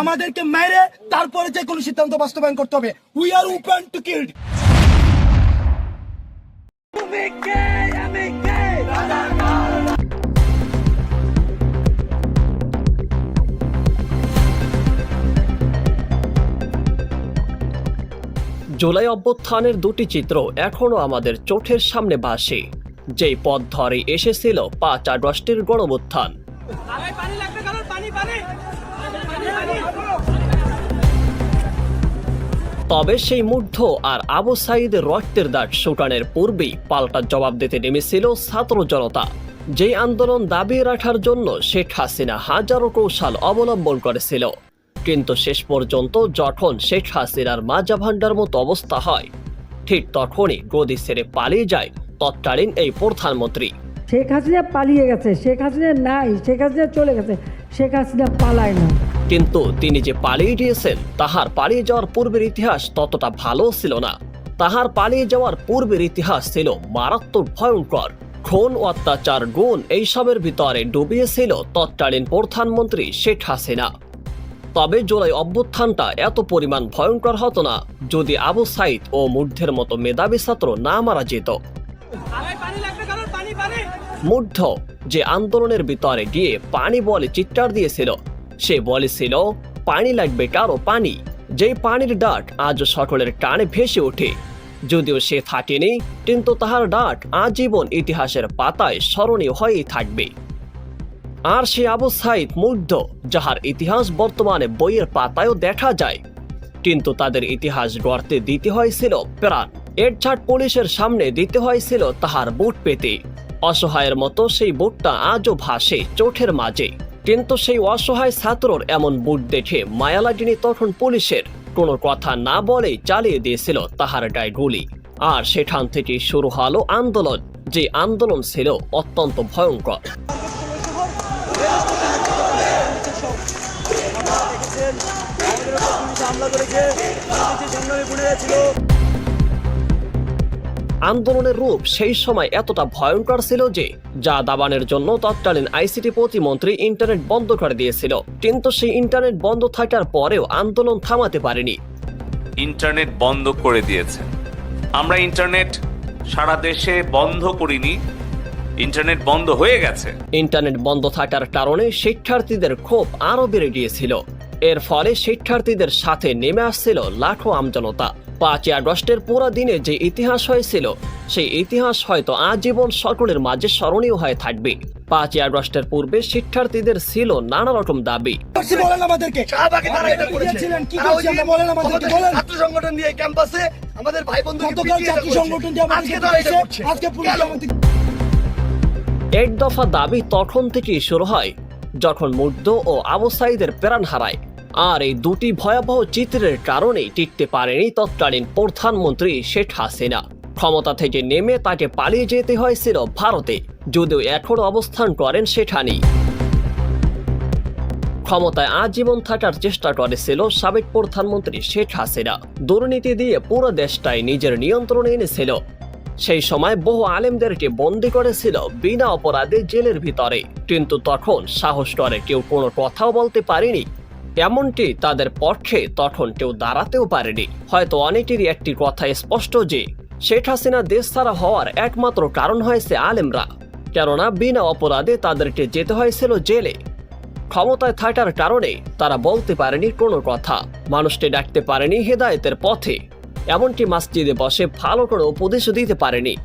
আমাদেরকে মেরে তারপরে যে কোনো সিদ্ধান্ত বাস্তবায়ন করতে হবে। We are open to kill. July অভ্যুত্থানের দুটি চিত্র এখনও আমাদের চোখের সামনে ভাসে যেই পথ ধরে এসেছিল পাঁচ আগস্টের গণভুত্থান তবে সেই মুগ্ধ আর আবু সাইদের রক্তের দাগ শুটানের পূর্বেই পাল্টা জবাব দিতে নেমেছিল ছাত্র জনতা। যেই আন্দোলন দাবি রাখার জন্য শেখ হাসিনা হাজারো কৌশল অবলম্বন করেছিল। কিন্তু শেষ পর্যন্ত যখন শেখ হাসিনার মাজা ভান্ডার মতো অবস্থা হয়, ঠিক তখনই গদি ছেড়ে পালিয়ে যায় তৎকালীন এই প্রধানমন্ত্রী। শেখ হাসিনা পালিয়ে গেছে, শেখ হাসিনা নাই, শেখ হাসিনা চলে গেছে, শেখ হাসিনা পালায় না। কিন্তু তিনি যে পালিয়ে গিয়েছেন, তাহার পালিয়ে যাওয়ার পূর্বের ইতিহাস ততটা ভালো ছিল না। তাহার পালিয়ে যাওয়ার পূর্বের ইতিহাস ছিল মারাত্মক ভয়ঙ্কর। খুন, অত্যাচার, গুণ এইসবের ভিতরে ডুবিয়েছিল তৎকালীন প্রধানমন্ত্রী শেখ হাসিনা। তবে জুলাই অভ্যুত্থানটা এত পরিমাণ ভয়ঙ্কর হতো না, যদি আবু সাইদ ও মুগ্ধের মতো মেধাবী ছাত্র না মারা যেত। মুগ্ধ যে আন্দোলনের ভিতরে গিয়ে পানি বলে চিৎকার দিয়েছিল সে বলেছিল, পানি লাগবে কারও পানি। যেই পানির ডাট আজ সকলের টানে ভেসে ওঠে। যদিও সে থাকেনি, কিন্তু তাহার ডাট আজীবন ইতিহাসের পাতায় স্মরণীয় হয়েই থাকবে। আর সে আবু সাইদ মুগ্ধ, যাহার ইতিহাস বর্তমানে বইয়ের পাতায়ও দেখা যায়। কিন্তু তাদের ইতিহাস গড়তে দিতে হয়েছিল প্রাণ। এর ছাড় পুলিশের সামনে দিতে হয়েছিল তাহার বুট পেতে। অসহায়ের মতো সেই বুটটা আজও ভাসে চোখের মাঝে। কিন্তু সেই অসহায় ছাত্রর এমন বুট দেখে মায়া লাগেনি তখন পুলিশের কোনো কথা না বলেই চালিয়ে দিয়েছিল তাহার গায়ে গুলি। আর সেখান থেকে শুরু হলো আন্দোলন, যে আন্দোলন ছিল অত্যন্ত ভয়ঙ্কর। আন্দোলনের রূপ সেই সময় এতটা ভয়ঙ্কর ছিল যে যা দাবানের জন্য তৎকালীন আইসিটি প্রতিমন্ত্রী ইন্টারনেট বন্ধ করে দিয়েছিল। কিন্তু সেই ইন্টারনেট বন্ধ থাকার পরেও আন্দোলন থামাতে পারেনি। ইন্টারনেট বন্ধ করে দিয়েছে। আমরা ইন্টারনেট সারা দেশে বন্ধ করিনি। ইন্টারনেট বন্ধ হয়ে গেছে। ইন্টারনেট বন্ধ থাকার কারণে শিক্ষার্থীদের ক্ষোভ আরও বেড়ে গিয়েছিল। এর ফলে শিক্ষার্থীদের সাথে নেমে আসছিল লাখো আমজনতা। পাঁচই আগস্টের পুরো দিনে যে ইতিহাস হয়েছিল সেই ইতিহাস হয়তো আজীবন সকলের মাঝে স্মরণীয় হয়ে থাকবে। পাঁচই আগস্টের পূর্বে শিক্ষার্থীদের ছিল নানা রকম দাবি। বলেন আমাদেরকে। শাহবাগে তারা এটা করেছে। দিয়েছিলেন, কি তারা ওই করছি? যে আমরা? বলেন আমাদেরকে, আমাদের বলেন। ছাত্র সংগঠন দিয়ে ক্যাম্পাসে আমাদের ভাই বন্ধুকে গতকাল পিটিয়ে জাতীয় দেওয়া সংগঠন দিয়ে আজকে তারা এটা দিয়েছে, করছে। আজকে পুলিশ কেন? আমাদেরকে এক দফা দাবি তখন থেকেই শুরু হয় যখন মুগ্ধ ও আবু সাইদের প্রাণ হারায়। আর এই দুটি ভয়াবহ চিত্রের কারণেই টিকতে পারেনি তৎকালীন প্রধানমন্ত্রী শেখ হাসিনা। ক্ষমতা থেকে নেমে তাকে পালিয়ে যেতে হয়েছিল ভারতে, যদিও এখনও অবস্থান করেন সেখানেই। ক্ষমতায় আজীবন থাকার চেষ্টা করেছিল সাবেক প্রধানমন্ত্রী শেখ হাসিনা। দুর্নীতি দিয়ে পুরো দেশটাই নিজের নিয়ন্ত্রণে এনেছিল। সেই সময় বহু আলেমদেরকে বন্দি করেছিল বিনা অপরাধে জেলের ভিতরে। কিন্তু তখন সাহস করে কেউ কোনো কথাও বলতে পারেনি। এমনকি তাদের পক্ষে তখন কেউ দাঁড়াতেও পারেনি। হয়তো অনেকেরই একটি কথা স্পষ্ট যে, শেখ হাসিনা দেশ ছাড়া হওয়ার একমাত্র কারণ হয়েছে আলেমরা। কেননা বিনা অপরাধে তাদেরকে যেতে হয়েছিল জেলে। ক্ষমতায় থাকার কারণে তারা বলতে পারেনি কোনো কথা। মানুষকে ডাকতে পারেনি হেদায়েতের পথে। এমনকি মাসজিদে বসে ভালো করে উপদেশ দিতে পারেনি।